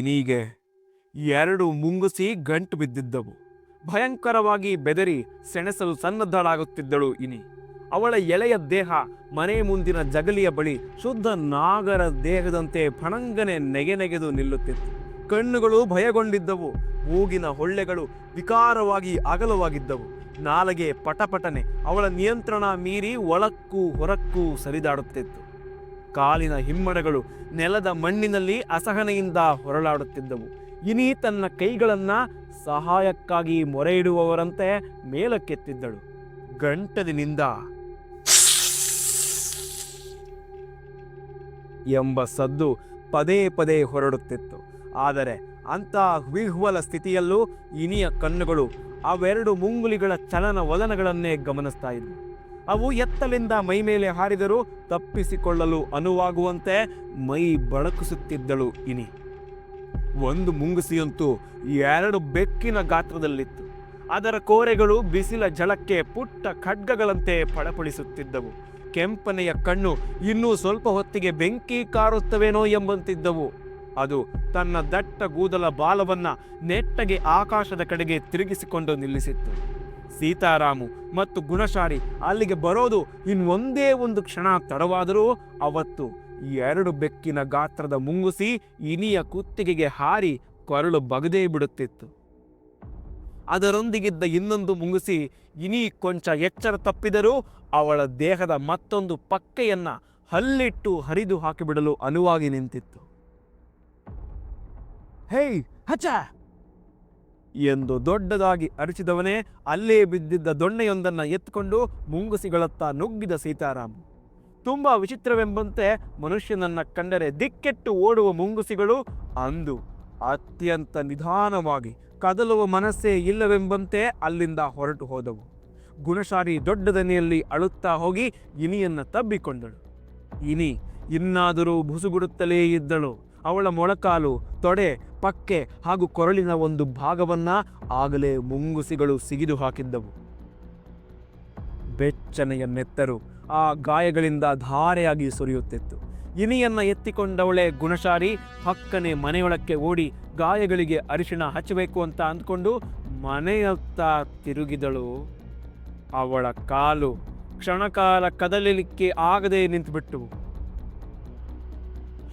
ಇನಿಗೆ ಎರಡು ಮುಂಗುಸಿ ಗಂಟು ಬಿದ್ದಿದ್ದವು. ಭಯಂಕರವಾಗಿ ಬೆದರಿ ಸೆಣಸಲು ಸನ್ನದ್ಧಳಾಗುತ್ತಿದ್ದಳು ಇನಿ. ಅವಳ ಎಳೆಯ ದೇಹ ಮನೆ ಮುಂದಿನ ಜಗಲಿಯ ಬಳಿ ಶುದ್ಧ ನಾಗರ ದೇಹದಂತೆ ಫಣಂಗನೆ ನೆಗೆ ನೆಗೆದು ನಿಲ್ಲುತ್ತಿತ್ತು. ಕಣ್ಣುಗಳು ಭಯಗೊಂಡಿದ್ದವು. ಮೂಗಿನ ಹೊಳ್ಳೆಗಳು ವಿಕಾರವಾಗಿ ಅಗಲವಾಗಿದ್ದವು. ನಾಲಗೆ ಪಟಪಟನೆ ಅವಳ ನಿಯಂತ್ರಣ ಮೀರಿ ಒಳಕ್ಕೂ ಹೊರಕ್ಕೂ ಸರಿದಾಡುತ್ತಿತ್ತು. ಕಾಲಿನ ಹಿಮ್ಮಡಗಳು ನೆಲದ ಮಣ್ಣಿನಲ್ಲಿ ಅಸಹನೆಯಿಂದ ಹೊರಳಾಡುತ್ತಿದ್ದವು. ಇನಿ ತನ್ನ ಕೈಗಳನ್ನು ಸಹಾಯಕ್ಕಾಗಿ ಮೊರೆ ಇಡುವವರಂತೆ ಮೇಲಕ್ಕೆತ್ತಿದ್ದಳು. ಗಂಟಲಿನಿಂದ ಎಂಬ ಸದ್ದು ಪದೇ ಪದೇ ಹೊರಡುತ್ತಿತ್ತು. ಆದರೆ ಅಂಥ ವಿಹ್ವಲ ಸ್ಥಿತಿಯಲ್ಲೂ ಇನಿಯ ಕಣ್ಣುಗಳು ಅವೆರಡು ಮುಂಗುಲಿಗಳ ಚಲನವಲನಗಳನ್ನೇ ಗಮನಿಸ್ತಾ ಇದ್ವು. ಅವು ಎತ್ತಲಿಂದ ಮೈ ಮೇಲೆ ಹಾರಿದರೂ ತಪ್ಪಿಸಿಕೊಳ್ಳಲು ಅನುವಾಗುವಂತೆ ಮೈ ಬಳಕಿಸುತ್ತಿದ್ದಳು ಇನಿ. ಒಂದು ಮುಂಗುಸಿಯಂತೂ ಎರಡು ಬೆಕ್ಕಿನ ಗಾತ್ರದಲ್ಲಿತ್ತು. ಅದರ ಕೋರೆಗಳು ಬಿಸಿಲ ಜಳಕ್ಕೆ ಪುಟ್ಟ ಖಡ್ಗಗಳಂತೆ ಪಳಪಳಿಸುತ್ತಿದ್ದವು. ಕೆಂಪನೆಯ ಕಣ್ಣು ಇನ್ನೂ ಸ್ವಲ್ಪ ಹೊತ್ತಿಗೆ ಬೆಂಕಿ ಕಾರುತ್ತವೇನೋ ಎಂಬಂತಿದ್ದವು. ಅದು ತನ್ನ ದಟ್ಟ ಗೂದಲ ಬಾಲವನ್ನ ನೆಟ್ಟಗೆ ಆಕಾಶದ ಕಡೆಗೆ ತಿರುಗಿಸಿಕೊಂಡು ನಿಲ್ಲಿಸಿತ್ತು. ಸೀತಾರಾಮು ಮತ್ತು ಗುಣಶಾರಿ ಅಲ್ಲಿಗೆ ಬರೋದು ಇನ್ನು ಒಂದೇ ಒಂದು ಕ್ಷಣ ತಡವಾದರೂ ಅವತ್ತು ಎರಡು ಬೆಕ್ಕಿನ ಗಾತ್ರದ ಮುಂಗುಸಿ ಇನಿಯ ಕುತ್ತಿಗೆಗೆ ಹಾರಿ ಕೊರಳು ಬಗದೇ ಬಿಡುತ್ತಿತ್ತು. ಅದರೊಂದಿಗಿದ್ದ ಇನ್ನೊಂದು ಮುಂಗುಸಿ ಇನಿ ಕೊಂಚ ಎಚ್ಚರ ತಪ್ಪಿದರೂ ಅವಳ ದೇಹದ ಮತ್ತೊಂದು ಪಕ್ಕೆಯನ್ನ ಹಲ್ಲಿಟ್ಟು ಹರಿದು ಹಾಕಿಬಿಡಲು ಅನುವಾಗಿ ನಿಂತಿತ್ತು. ಹೇಯ್, ಹಚ್ಚ! ಎಂದು ದೊಡ್ಡದಾಗಿ ಅರಚಿದವನೇ ಅಲ್ಲೇ ಬಿದ್ದಿದ್ದ ದೊಣ್ಣೆಯೊಂದನ್ನು ಎತ್ಕೊಂಡು ಮುಂಗುಸಿಗಳತ್ತ ನುಗ್ಗಿದ ಸೀತಾರಾಮ. ತುಂಬ ವಿಚಿತ್ರವೆಂಬಂತೆ ಮನುಷ್ಯನನ್ನ ಕಂಡರೆ ದಿಕ್ಕೆಟ್ಟು ಓಡುವ ಮುಂಗುಸಿಗಳು ಅಂದು ಅತ್ಯಂತ ನಿಧಾನವಾಗಿ ಕದಲುವ ಮನಸ್ಸೇ ಇಲ್ಲವೆಂಬಂತೆ ಅಲ್ಲಿಂದ ಹೊರಟು ಹೋದವು. ಗುಣಶಾರಿ ದೊಡ್ಡದನೆಯಲ್ಲಿ ಅಳುತ್ತಾ ಹೋಗಿ ಇನಿಯನ್ನು ತಬ್ಬಿಕೊಂಡಳು. ಇನಿ ಇನ್ನಾದರೂ ಬುಸುಗುಡುತ್ತಲೇ ಇದ್ದಳು. ಅವಳ ಮೊಳಕಾಲು, ತೊಡೆ, ಪಕ್ಕೆ ಹಾಗೂ ಕೊರಳಿನ ಒಂದು ಭಾಗವನ್ನ ಆಗಲೇ ಮುಂಗುಸಿಗಳು ಸಿಗಿದು ಹಾಕಿದ್ದವು. ಬೆಚ್ಚನೆಯ ನೆತ್ತರು ಆ ಗಾಯಗಳಿಂದ ಧಾರೆಯಾಗಿ ಸುರಿಯುತ್ತಿತ್ತು. ಇನಿಯನ್ನ ಎತ್ತಿಕೊಂಡವಳೆ ಗುಣಶಾರಿ ಹಕ್ಕನೆ ಮನೆಯೊಳಕ್ಕೆ ಓಡಿ ಗಾಯಗಳಿಗೆ ಅರಿಶಿಣ ಹಚ್ಚಬೇಕು ಅಂತ ಅಂದ್ಕೊಂಡು ಮನೆಯತ್ತ ತಿರುಗಿದಳು. ಅವಳ ಕಾಲು ಕ್ಷಣಕಾಲ ಕದಲಿಲಿಕ್ಕೆ ಆಗದೆ ನಿಂತುಬಿಟ್ಟವು.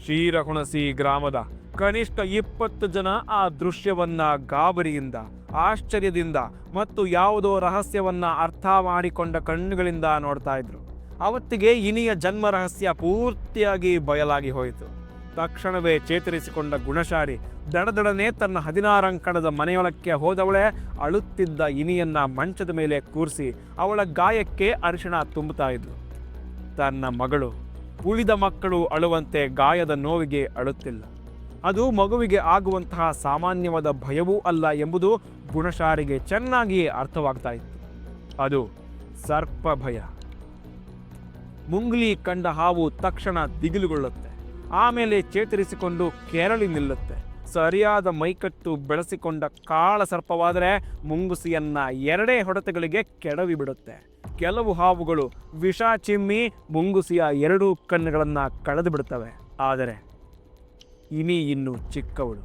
ಕ್ಷೀರಹುಣಸಿ ಗ್ರಾಮದ ಕನಿಷ್ಠ ಇಪ್ಪತ್ತು ಜನ ಆ ದೃಶ್ಯವನ್ನ ಗಾಬರಿಯಿಂದ, ಆಶ್ಚರ್ಯದಿಂದ ಮತ್ತು ಯಾವುದೋ ರಹಸ್ಯವನ್ನ ಅರ್ಥ ಮಾಡಿಕೊಂಡ ಕಣ್ಣುಗಳಿಂದ ನೋಡ್ತಾ ಇದ್ರು. ಅವತ್ತಿಗೆ ಇನಿಯ ಜನ್ಮ ರಹಸ್ಯ ಪೂರ್ತಿಯಾಗಿ ಬಯಲಾಗಿ ಹೋಯಿತು. ತಕ್ಷಣವೇ ಚೇತರಿಸಿಕೊಂಡ ಗುಣಶಾರಿ ದಡದಡನೆ ತನ್ನ ಹದಿನಾರಂಕಣದ ಮನೆಯೊಳಕ್ಕೆ ಹೋದವಳೆ ಅಳುತ್ತಿದ್ದ ಇನಿಯನ್ನ ಮಂಚದ ಮೇಲೆ ಕೂರಿಸಿ ಅವಳ ಗಾಯಕ್ಕೆ ಅರಿಶಿಣ ತುಂಬುತ್ತಾ ಇದ್ಲು. ತನ್ನ ಮಗಳು ಉಳಿದ ಮಕ್ಕಳು ಅಳುವಂತೆ ಗಾಯದ ನೋವಿಗೆ ಅಳುತ್ತಿಲ್ಲ. ಅದು ಮಗುವಿಗೆ ಆಗುವಂತಹ ಸಾಮಾನ್ಯವಾದ ಭಯವೂ ಅಲ್ಲ ಎಂಬುದು ಗುಣಶಾರಿಗೆ ಚೆನ್ನಾಗಿಯೇ ಅರ್ಥವಾಗ್ತಾ ಇತ್ತು. ಅದು ಸರ್ಪ ಭಯ ಮುಂಗ್ಲಿ ಕಂಡ ಹಾವು ತಕ್ಷಣ ದಿಗಿಲುಗೊಳ್ಳುತ್ತೆ. ಆಮೇಲೆ ಚೇತರಿಸಿಕೊಂಡು ಕೆರಳಿ ನಿಲ್ಲುತ್ತೆ. ಸರಿಯಾದ ಮೈಕಟ್ಟು ಬೆಳೆಸಿಕೊಂಡ ಕಾಳ ಸರ್ಪವಾದರೆ ಮುಂಗುಸಿಯನ್ನ ಎರಡೇ ಹೊಡೆತಗಳಿಗೆ ಕೆಡವಿ ಬಿಡುತ್ತೆ ಕೆಲವು ಹಾವುಗಳು ವಿಷ, ಚಿಮ್ಮಿ, ಮುಂಗುಸಿಯ ಎರಡೂ ಕಣ್ಣುಗಳನ್ನು ಕಳೆದು ಬಿಡುತ್ತವೆ ಆದರೆ ಇನಿ ಇನ್ನು ಚಿಕ್ಕವಳು.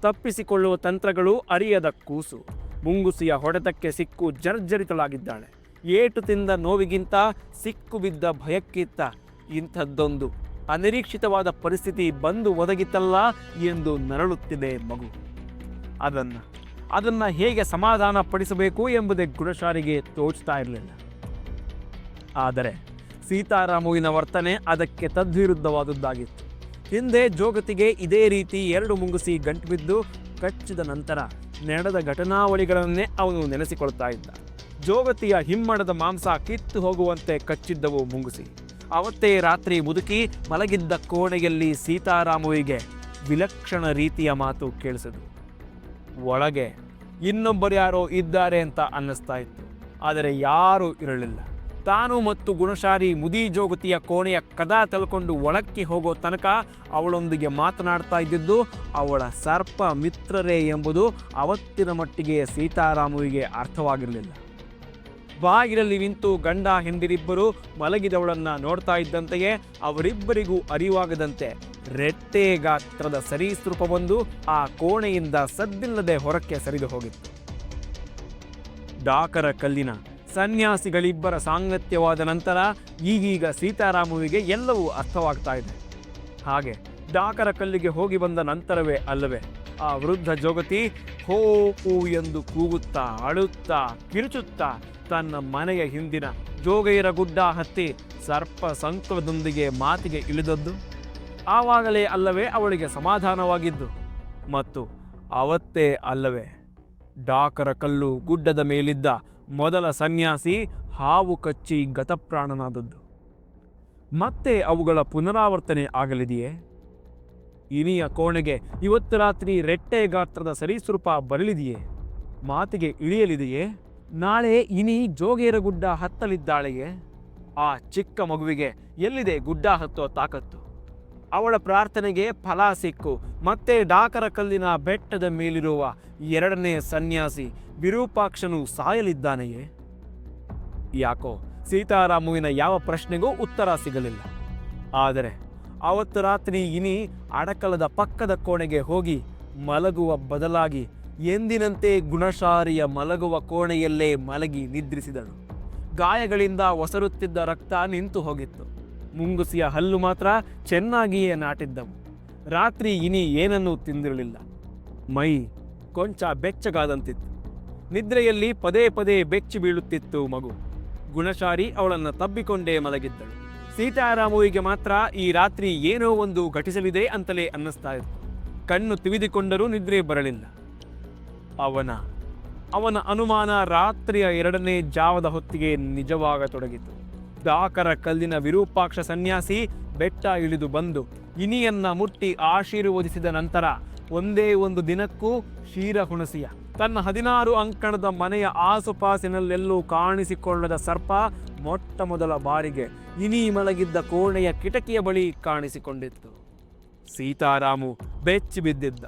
ತಪ್ಪಿಸಿಕೊಳ್ಳುವ ತಂತ್ರಗಳು ಅರಿಯದ ಕೂಸು. ಮುಂಗುಸಿಯ ಹೊಡೆತಕ್ಕೆ ಸಿಕ್ಕು ಜರ್ಜರಿತಳಾಗಿದ್ದಾಳೆ. ಏಟು ತಿಂದ ನೋವಿಗಿಂತ ಸಿಕ್ಕು ಬಿದ್ದ ಭಯಕ್ಕಿಂತ ಇಂಥದ್ದೊಂದು ಅನಿರೀಕ್ಷಿತವಾದ ಪರಿಸ್ಥಿತಿ ಬಂದು ಒದಗಿತಲ್ಲ ಎಂದು ನರಳುತ್ತಿದೆ ಮಗು. ಅದನ್ನು ಅದನ್ನು ಹೇಗೆ ಸಮಾಧಾನ ಪಡಿಸಬೇಕು ಎಂಬುದೇ ಗುಣಶಾರಿಗೆ ತೋಚ್ತಾ ಇರಲಿಲ್ಲ. ಆದರೆ ಸೀತಾರಾಮುವಿನ ವರ್ತನೆ ಅದಕ್ಕೆ ತದ್ವಿರುದ್ಧವಾದದ್ದಾಗಿತ್ತು. ಹಿಂದೆ ಜೋಗತಿಗೆ ಇದೇ ರೀತಿ ಎರಡು ಮುಂಗುಸಿ ಗಂಟು ಬಿದ್ದು ಕಚ್ಚಿದ ನಂತರ ನಡೆದ ಘಟನಾವಳಿಗಳನ್ನೇ ಅವನು ನೆನೆಸಿಕೊಳ್ತಾ ಇದ್ದ. ಜೋಗತಿಯ ಹಿಮ್ಮಡದ ಮಾಂಸ ಕಿತ್ತು ಹೋಗುವಂತೆ ಕಚ್ಚಿದ್ದವು ಮುಂಗುಸಿ. ಅವತ್ತೇ ರಾತ್ರಿ ಮುದುಕಿ ಮಲಗಿದ್ದ ಕೋಣೆಯಲ್ಲಿ ಸೀತಾರಾಮುವಿಗೆ ವಿಲಕ್ಷಣ ರೀತಿಯ ಮಾತು ಕೇಳಿಸಿದು ಒಳಗೆ ಇನ್ನೊಬ್ಬರು ಯಾರೋ ಇದ್ದಾರೆ ಅಂತ ಅನ್ನಿಸ್ತಾ ಇತ್ತು, ಆದರೆ ಯಾರೂ ಇರಲಿಲ್ಲ. ತಾನು ಮತ್ತು ಗುಣಶಾರಿ ಮುದಿ ಜೋಗತಿಯ ಕೋಣೆಯ ಕದ ತಳ್ಕೊಂಡು ಒಳಕ್ಕೆ ಹೋಗೋ ತನಕ ಅವಳೊಂದಿಗೆ ಮಾತನಾಡ್ತಾ ಇದ್ದಿದ್ದು, ಅವಳ ಸರ್ಪ ಮಿತ್ರರೇ ಎಂಬುದು ಅವತ್ತಿನ ಮಟ್ಟಿಗೆ ಸೀತಾರಾಮುವಿಗೆ ಅರ್ಥವಾಗಿರಲಿಲ್ಲ. ಬಾಗಿಲಲ್ಲಿ ನಿಂತು ಗಂಡ ಹೆಂಡಿರಿಬ್ಬರು ಮಲಗಿದವಳನ್ನು ನೋಡ್ತಾ ಇದ್ದಂತೆಯೇ ಅವರಿಬ್ಬರಿಗೂ ಅರಿವಾಗದಂತೆ ರೆಟ್ಟೆ ಗಾತ್ರದ ಸರೀಸೃಪವೊಂದು ಆ ಕೋಣೆಯಿಂದ ಸದ್ದಿಲ್ಲದೆ ಹೊರಕ್ಕೆ ಸರಿದು ಹೋಗಿತ್ತು. ಡಾಕರ ಕಲ್ಲಿನ ಸನ್ಯಾಸಿಗಳಿಬ್ಬರ ಸಾಂಗತ್ಯವಾದ ನಂತರ ಈಗೀಗ ಸೀತಾರಾಮುವಿಗೆ ಎಲ್ಲವೂ ಅರ್ಥವಾಗ್ತಾ ಇದೆ. ಹಾಗೆ ಡಾಕರ ಕಲ್ಲಿಗೆ ಹೋಗಿ ಬಂದ ನಂತರವೇ ಅಲ್ಲವೇ, ಆ ವೃದ್ಧ ಜೋಗತಿ ಹೋ ಹೂ ಎಂದು ಕೂಗುತ್ತಾ, ಅಳುತ್ತಾ, ಕಿರುಚುತ್ತಾ ತನ್ನ ಮನೆಯ ಹಿಂದಿನ ಜೋಗೈರ ಗುಡ್ಡ ಹತ್ತಿ ಸರ್ಪ ಸಂಕುಲದೊಂದಿಗೆ ಮಾತಿಗೆ ಇಳಿದದ್ದು. ಆವಾಗಲೇ ಅಲ್ಲವೇ ಅವಳಿಗೆ ಸಮಾಧಾನವಾಗಿದ್ದು. ಮತ್ತು ಅವತ್ತೇ ಅಲ್ಲವೇ ಡಾಕರ ಕಲ್ಲು ಗುಡ್ಡದ ಮೇಲಿದ್ದ ಮೊದಲ ಸನ್ಯಾಸಿ ಹಾವು ಕಚ್ಚಿ ಗತಪ್ರಾಣನಾದದ್ದು. ಮತ್ತೆ ಅವುಗಳ ಪುನರಾವರ್ತನೆ ಆಗಲಿದೆಯೇ? ಇನಿಯ ಕೋಣೆಗೆ ಇವತ್ತು ರಾತ್ರಿ ರೆಟ್ಟೆ ಗಾತ್ರದ ಸರೀಸೃಪ ಬರಲಿದೆಯೇ? ಮಾತಿಗೆ ಇಳಿಯಲಿದೆಯೇ? ನಾಳೆ ಇನಿ ಜೋಗೇರ ಗುಡ್ಡ ಹತ್ತಲಿದ್ದಾಳೆಯೇ? ಆ ಚಿಕ್ಕ ಮಗುವಿಗೆ ಎಲ್ಲಿದೆ ಗುಡ್ಡ ಹತ್ತೋ ತಾಕತ್ತು? ಅವಳ ಪ್ರಾರ್ಥನೆಗೆ ಫಲ ಸಿಕ್ಕು. ಮತ್ತೆ ಡಾಕರ ಕಲ್ಲಿನ ಬೆಟ್ಟದ ಮೇಲಿರುವ ಎರಡನೇ ಸನ್ಯಾಸಿ ವಿರೂಪಾಕ್ಷನು ಸಾಯಲಿದ್ದಾನೆಯೇ? ಯಾಕೋ, ಸೀತಾರಾಮುವಿನ ಯಾವ ಪ್ರಶ್ನೆಗೂ ಉತ್ತರ ಸಿಗಲಿಲ್ಲ. ಆದರೆ ಅವತ್ತು ರಾತ್ರಿ ಇನಿ ಅಡಕಲದ ಪಕ್ಕದ ಕೋಣೆಗೆ ಹೋಗಿ ಮಲಗುವ ಬದಲಾಗಿ ಎಂದಿನಂತೆ ಗುಣಶಾರಿಯ ಮಲಗುವ ಕೋಣೆಯಲ್ಲೇ ಮಲಗಿ ನಿದ್ರಿಸಿದಳು ಗಾಯಗಳಿಂದ ಒಸರುತ್ತಿದ್ದ ರಕ್ತ ನಿಂತು ಹೋಗಿತ್ತು. ಮುಂಗುಸಿಯ ಹಲ್ಲು ಮಾತ್ರ ಚೆನ್ನಾಗಿಯೇ ನಾಟಿದ್ದವು. ರಾತ್ರಿ ಇನಿ ಏನನ್ನೂ ತಿಂದಿರಲಿಲ್ಲ. ಮೈ ಕೊಂಚ ಬೆಚ್ಚಗಾದಂತಿತ್ತು. ನಿದ್ರೆಯಲ್ಲಿ ಪದೇ ಪದೇ ಬೆಚ್ಚಿ ಬೀಳುತ್ತಿತ್ತು ಮಗು. ಗುಣಶಾರಿ ಅವಳನ್ನು ತಬ್ಬಿಕೊಂಡೇ ಮಲಗಿದ್ದಳು. ಸೀತಾರಾಮುವಿಗೆ ಮಾತ್ರ ಈ ರಾತ್ರಿ ಏನೋ ಒಂದು ಘಟಿಸಲಿದೆ ಅಂತಲೇ ಅನ್ನಿಸ್ತಾ ಇತ್ತು. ಕಣ್ಣು ತಿವಿದಿಕೊಂಡರೂ ನಿದ್ರೆ ಬರಲಿಲ್ಲ. ಅವನ ಅವನ ಅನುಮಾನ ರಾತ್ರಿಯ ಎರಡನೇ ಜಾವದ ಹೊತ್ತಿಗೆ ನಿಜವಾಗತೊಡಗಿತು. ದಾಕರ ಕಲ್ಲಿನ ವಿರೂಪಾಕ್ಷ ಸನ್ಯಾಸಿ ಬೆಟ್ಟ ಇಳಿದು ಬಂದು ಇನಿಯನ್ನ ಮುಟ್ಟಿ ಆಶೀರ್ವದಿಸಿದ ನಂತರ ಒಂದೇ ಒಂದು ದಿನಕ್ಕೂ ಕ್ಷೀರ ಹುಣಸಿಯ. ತನ್ನ ಹದಿನಾರು ಅಂಕಣದ ಮನೆಯ ಆಸುಪಾಸಿನಲ್ಲೆಲ್ಲೂ ಕಾಣಿಸಿಕೊಳ್ಳದ ಸರ್ಪ ಮೊಟ್ಟ ಮೊದಲ ಬಾರಿಗೆ ಇನಿ ಮಲಗಿದ್ದ ಕೋಣೆಯ ಕಿಟಕಿಯ ಬಳಿ ಕಾಣಿಸಿಕೊಂಡಿತ್ತು. ಸೀತಾರಾಮು ಬೆಚ್ಚಿ ಬಿದ್ದಿದ್ದ.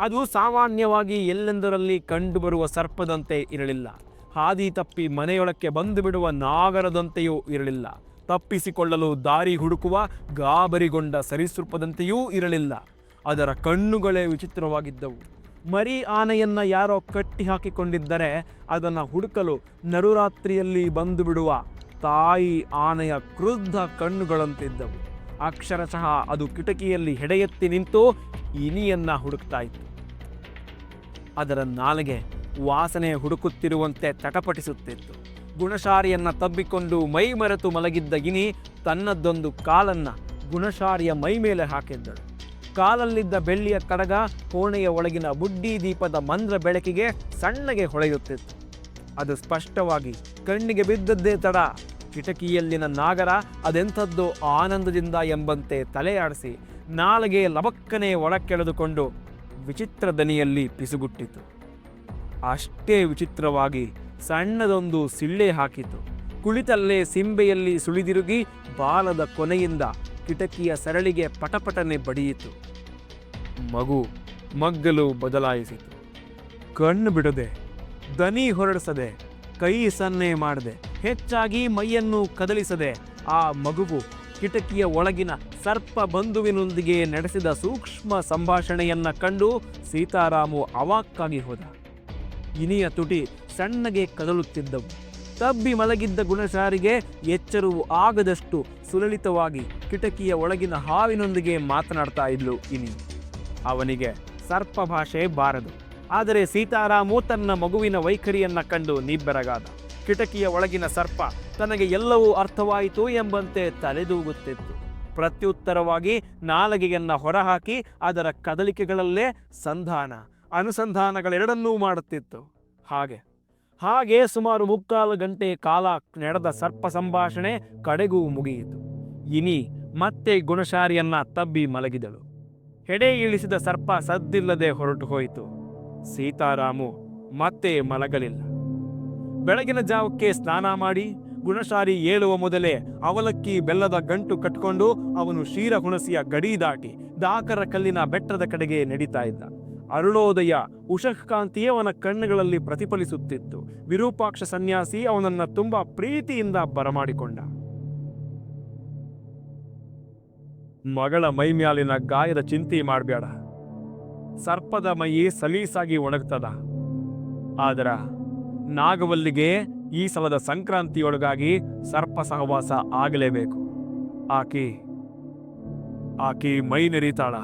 ಅದು ಸಾಮಾನ್ಯವಾಗಿ ಎಲ್ಲೆಂದರಲ್ಲಿ ಕಂಡುಬರುವ ಸರ್ಪದಂತೆ ಇರಲಿಲ್ಲ. ಹಾದಿ ತಪ್ಪಿ ಮನೆಯೊಳಕ್ಕೆ ಬಂದು ಬಿಡುವ ನಾಗರದಂತೆಯೂ ಇರಲಿಲ್ಲ. ತಪ್ಪಿಸಿಕೊಳ್ಳಲು ದಾರಿ ಹುಡುಕುವ ಗಾಬರಿಗೊಂಡ ಸರೀಸೃಪದಂತೆಯೂ ಇರಲಿಲ್ಲ. ಅದರ ಕಣ್ಣುಗಳೇ ವಿಚಿತ್ರವಾಗಿದ್ದವು. ಮರಿ ಆನೆಯನ್ನ ಯಾರೋ ಕಟ್ಟಿ ಹಾಕಿಕೊಂಡಿದ್ದರೆ ಅದನ್ನು ಹುಡುಕಲು ನರುರಾತ್ರಿಯಲ್ಲಿ ಬಂದು ಬಿಡುವ ತಾಯಿ ಆನೆಯ ಕ್ರುದ್ಧ ಕಣ್ಣುಗಳಂತಿದ್ದವು. ಅಕ್ಷರಶಃ ಅದು ಕಿಟಕಿಯಲ್ಲಿ ಹೆಡೆಯೆತ್ತಿ ನಿಂತು ಇನಿಯನ್ನ ಹುಡುಕ್ತಾ ಇತ್ತು. ಅದರ ನಾಲಿಗೆ ವಾಸನೆ ಹುಡುಕುತ್ತಿರುವಂತೆ ತಟಪಟಿಸುತ್ತಿತ್ತು. ಗುಣಶಾರಿಯನ್ನ ತಬ್ಬಿಕೊಂಡು ಮೈ ಮರೆತು ಮಲಗಿದ್ದ ಗಿನಿ ತನ್ನದ್ದೊಂದು ಕಾಲನ್ನ ಗುಣಶಾರಿಯ ಮೈ ಮೇಲೆ ಹಾಕಿದ್ದಳು. ಕಾಲಲ್ಲಿದ್ದ ಬೆಳ್ಳಿಯ ಕಡಗ ಕೋಣೆಯ ಒಳಗಿನ ಬುಡ್ಡಿ ದೀಪದ ಮಂದ್ರ ಬೆಳಕಿಗೆ ಸಣ್ಣಗೆ ಹೊಳೆಯುತ್ತಿತ್ತು. ಅದು ಸ್ಪಷ್ಟವಾಗಿ ಕಣ್ಣಿಗೆ ಬಿದ್ದದ್ದೇ ತಡ. ಕಿಟಕಿಯಲ್ಲಿನ ನಾಗರ ಅದೆಂಥದ್ದು ಆನಂದದಿಂದ ಎಂಬಂತೆ ತಲೆಯಾಡಿಸಿ ನಾಲಿಗೆ ಲಬಕ್ಕನೆ ಒಳಕ್ಕೆಳೆದುಕೊಂಡು ವಿಚಿತ್ರ ದನಿಯಲ್ಲಿ ಪಿಸುಗುಟ್ಟಿತು. ಅಷ್ಟೇ ವಿಚಿತ್ರವಾಗಿ ಸಣ್ಣದೊಂದು ಸಿಳ್ಳೆ ಹಾಕಿತು. ಕುಳಿತಲ್ಲೇ ಸಿಂಬೆಯಲ್ಲಿ ಸುಳಿದಿರುಗಿ ಬಾಲದ ಕೊನೆಯಿಂದ ಕಿಟಕಿಯ ಸರಳಿಗೆ ಪಟಪಟನೆ ಬಡಿಯಿತು. ಮಗು ಮಗ್ಗಲು ಬದಲಾಯಿಸಿತು. ಕಣ್ಣು ಬಿಡದೆ, ದನಿ ಹೊರಡಿಸದೆ, ಕೈ ಸನ್ನೆ ಮಾಡದೆ, ಹೆಚ್ಚಾಗಿ ಮೈಯನ್ನು ಕದಲಿಸದೆ ಆ ಮಗುವು ಕಿಟಕಿಯ ಒಳಗಿನ ಸರ್ಪ ಬಂಧುವಿನೊಂದಿಗೆ ನಡೆಸಿದ ಸೂಕ್ಷ್ಮ ಸಂಭಾಷಣೆಯನ್ನ ಕಂಡು ಸೀತಾರಾಮು ಅವಾಕ್ಕಾಗಿ ಹೋದ. ಇನಿಯ ತುಟಿ ಸಣ್ಣಗೆ ಕದಲುತ್ತಿದ್ದವು. ತಬ್ಬಿ ಮಲಗಿದ್ದ ಗುಣಸಾರಿಗೆ ಎಚ್ಚರವು ಆಗದಷ್ಟು ಸುಲಲಿತವಾಗಿ ಕಿಟಕಿಯ ಒಳಗಿನ ಹಾವಿನೊಂದಿಗೆ ಮಾತನಾಡ್ತಾ ಇದ್ಲು ಇನಿ. ಅವನಿಗೆ ಸರ್ಪ ಭಾಷೆ ಬಾರದು. ಆದರೆ ಸೀತಾರಾಮು ತನ್ನ ಮಗುವಿನ ವೈಖರಿಯನ್ನು ಕಂಡು ನಿಬ್ಬೆರಗಾದ. ಕಿಟಕಿಯ ಒಳಗಿನ ಸರ್ಪ ತನಗೆ ಎಲ್ಲವೂ ಅರ್ಥವಾಯಿತು ಎಂಬಂತೆ ತಲೆದೂಗುತ್ತಿತ್ತು. ಪ್ರತ್ಯುತ್ತರವಾಗಿ ನಾಲಗೆಯನ್ನು ಹೊರಹಾಕಿ ಅದರ ಕದಲಿಕೆಗಳಲ್ಲೇ ಸಂಧಾನ. ಅನುಸಂಧಾನಗಳೆರಡನ್ನೂ ಮಾಡುತ್ತಿತ್ತು. ಹಾಗೆ ಹಾಗೆ ಸುಮಾರು ಮುಕ್ಕಾಲು ಗಂಟೆ ಕಾಲ ನಡೆದ ಸರ್ಪ ಸಂಭಾಷಣೆ ಕಡೆಗೂ ಮುಗಿಯಿತು. ಇನಿ ಮತ್ತೆ ಗುಣಶಾರಿಯನ್ನ ತಬ್ಬಿ ಮಲಗಿದಳು. ಹೆಡೆ ಇಳಿಸಿದ ಸರ್ಪ ಸದ್ದಿಲ್ಲದೆ ಹೊರಟು ಹೋಯಿತು. ಸೀತಾರಾಮು ಮತ್ತೆ ಮಲಗಲಿಲ್ಲ. ಬೆಳಗಿನ ಜಾವಕ್ಕೆ ಸ್ನಾನ ಮಾಡಿ ಗುಣಶಾರಿ ಏಳುವ ಮೊದಲೇ ಅವಲಕ್ಕಿ ಬೆಲ್ಲದ ಗಂಟು ಕಟ್ಕೊಂಡು ಅವನು ಶೀರ ಹುಣಸಿಯ ಗಡಿ ದಾಟಿ ದಾಕರ ಕಲ್ಲಿನ ಬೆಟ್ಟದ ಕಡೆಗೆ ನಡೀತಾ ಇದ್ದ. ಅರುಳೋದಯ ಉಷಃಕಾಂತಿ ಅವನ ಕಣ್ಣುಗಳಲ್ಲಿ ಪ್ರತಿಫಲಿಸುತ್ತಿತ್ತು. ವಿರೂಪಾಕ್ಷ ಸನ್ಯಾಸಿ ಅವನನ್ನ ತುಂಬಾ ಪ್ರೀತಿಯಿಂದ ಬರಮಾಡಿಕೊಂಡ. ಮಗಳ ಮೈಮ್ಯಾಲಿನ ಗಾಯದ ಚಿಂತೆ ಮಾಡಬೇಡ ಸರ್ಪದ ಮೈಯಿ ಸಲೀಸಾಗಿ ಒಣಗ್ತದ. ಆದರ ನಾಗವಲ್ಲಿಗೆ ಈ ಸಲದ ಸಂಕ್ರಾಂತಿಯೊಳಗಾಗಿ ಸರ್ಪ ಸಹವಾಸ ಆಗಲೇಬೇಕು. ಆಕೆ ಆಕೆ ಮೈ ನೆರೀತಾಳ.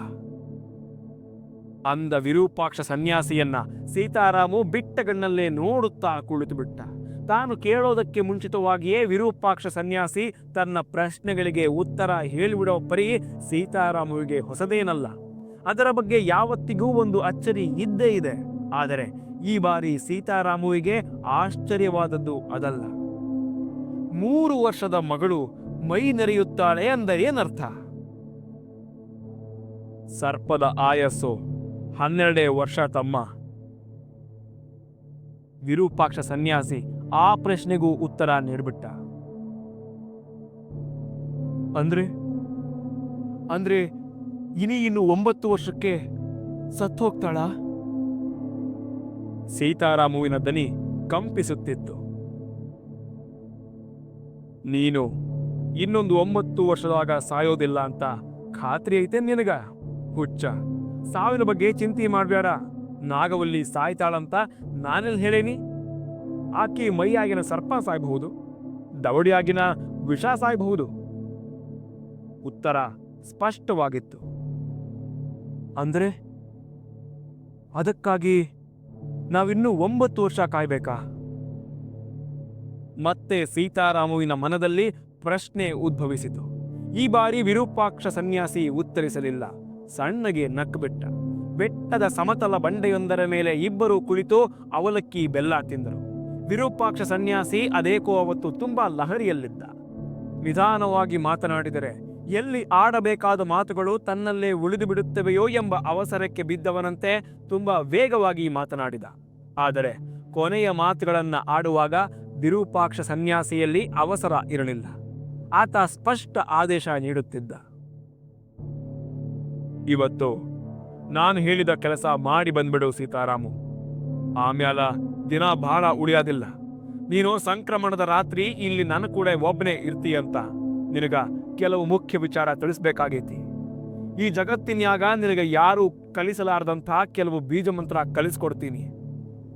ಅಂದ ವಿರೂಪಾಕ್ಷ ಸನ್ಯಾಸಿಯನ್ನ ಸೀತಾರಾಮು ಬಿಟ್ಟಗಣ್ಣಲ್ಲೇ ನೋಡುತ್ತಾ ಕುಳಿತು ಬಿಟ್ಟ ತಾನು ಕೇಳೋದಕ್ಕೆ ಮುಂಚಿತವಾಗಿಯೇ ವಿರೂಪಾಕ್ಷ ಸನ್ಯಾಸಿ ತನ್ನ ಪ್ರಶ್ನೆಗಳಿಗೆ ಉತ್ತರ ಹೇಳಿಬಿಡೋ ಪರಿ ಸೀತಾರಾಮುವಿಗೆ ಹೊಸದೇನಲ್ಲ. ಅದರ ಬಗ್ಗೆ ಯಾವತ್ತಿಗೂ ಒಂದು ಅಚ್ಚರಿ ಇದ್ದೇ ಇದೆ. ಆದರೆ ಈ ಬಾರಿ ಸೀತಾರಾಮುವಿಗೆ ಆಶ್ಚರ್ಯವಾದದ್ದು ಅದಲ್ಲ. ಮೂರು ವರ್ಷದ ಮಗಳು ಮೈ ನೆರೆಯುತ್ತಾಳೆ ಅಂದರೆ ಏನರ್ಥ ಸರ್ಪದ ಆಯಸ್ಸು. ಹನ್ನೆರಡೇ ವರ್ಷ ತಮ್ಮ. ವಿರೂಪಾಕ್ಷ ಸನ್ಯಾಸಿ ಆ ಪ್ರಶ್ನೆಗೂ ಉತ್ತರ ನೀಡ್ಬಿಟ್ಟ. ಅಂದ್ರೆ? ಅಂದ್ರೆ ಇನಿ ಇನ್ನು ಒಂಬತ್ತು ವರ್ಷಕ್ಕೆ ಸತ್ತೋಗ್ತಾಳ ಸೀತಾರಾಮುವಿನ ದನಿ ಕಂಪಿಸುತ್ತಿತ್ತು. ನೀನು ಇನ್ನೊಂದು ಒಂಬತ್ತು ವರ್ಷದಾಗ ಸಾಯೋದಿಲ್ಲ ಅಂತ ಖಾತ್ರಿ ಐತೆ ನಿನಗ, ಹುಚ್ಚ. ಸಾವಿನ ಬಗ್ಗೆ ಚಿಂತೆ ಮಾಡಬೇಡ ನಾಗವಲ್ಲಿ ಸಾಯ್ತಾಳಂತ ನಾನೆಲ್ಲಿ ಹೇಳೇನಿ? ಆಕೆ ಮೈಯಾಗಿನ ಸರ್ಪ ಸಾಯಬಹುದು ದವಡಿಯಾಗಿನ ವಿಷ ಸಾಯಬಹುದು ಉತ್ತರ ಸ್ಪಷ್ಟವಾಗಿತ್ತು. ಅಂದ್ರೆ? ಅದಕ್ಕಾಗಿ ನಾವಿನ್ನೂ ಒಂಬತ್ತು ವರ್ಷ ಕಾಯ್ಬೇಕಾ? ಮತ್ತೆ ಸೀತಾರಾಮುವಿನ ಮನದಲ್ಲಿ ಪ್ರಶ್ನೆ ಉದ್ಭವಿಸಿತು. ಈ ಬಾರಿ ವಿರೂಪಾಕ್ಷ ಸನ್ಯಾಸಿ ಉತ್ತರಿಸಲಿಲ್ಲ. ಸಣ್ಣಗೆ ನಕ್ಕುಬಿಟ್ಟ ಬೆಟ್ಟದ ಸಮತಲ ಬಂಡೆಯೊಂದರ ಮೇಲೆ ಇಬ್ಬರು ಕುಳಿತು ಅವಲಕ್ಕಿ ಬೆಲ್ಲ ತಿಂದರು. ವಿರೂಪಾಕ್ಷ ಸನ್ಯಾಸಿ ಅದೇಕೋ ಅವತ್ತು ತುಂಬಾ ಲಹರಿಯಲ್ಲಿದ್ದ. ನಿಧಾನವಾಗಿ ಮಾತನಾಡಿದರೆ, ಎಲ್ಲಿ ಆಡಬೇಕಾದ ಮಾತುಗಳು ತನ್ನಲ್ಲೇ ಉಳಿದು ಬಿಡುತ್ತವೆಯೋ ಎಂಬ ಅವಸರಕ್ಕೆ ಬಿದ್ದವನಂತೆ ತುಂಬಾ ವೇಗವಾಗಿ ಮಾತನಾಡಿದ. ಆದರೆ ಕೊನೆಯ ಮಾತುಗಳನ್ನ ಆಡುವಾಗ ವಿರೂಪಾಕ್ಷ ಸನ್ಯಾಸಿಯಲ್ಲಿ ಅವಸರ ಇರಲಿಲ್ಲ. ಆತ ಸ್ಪಷ್ಟ ಆದೇಶ ನೀಡುತ್ತಿದ್ದ. ಇವತ್ತು ನಾನು ಹೇಳಿದ ಕೆಲಸ ಮಾಡಿ ಬಂದ್ಬಿಡು ಸೀತಾರಾಮು. ಆಮ್ಯಾಲ ದಿನ ಬಹಳ ಉಳಿಯೋದಿಲ್ಲ. ನೀನು ಸಂಕ್ರಮಣದ ರಾತ್ರಿ ಇಲ್ಲಿ ನನ್ನ ಕೂಡ ಒಬ್ಬನೇ ಇರ್ತೀಯಂತ ನಿನಗ ಕೆಲವು ಮುಖ್ಯ ವಿಚಾರ ತಿಳಿಸ್ಬೇಕಾಗೈತಿ. ಈ ಜಗತ್ತಿನ್ಯಾಗ ನಿನಗೆ ಯಾರು ಕಲಿಸಲಾರದಂತಹ ಕೆಲವು ಬೀಜ ಮಂತ್ರ ಕಲಿಸ್ಕೊಡ್ತೀನಿ.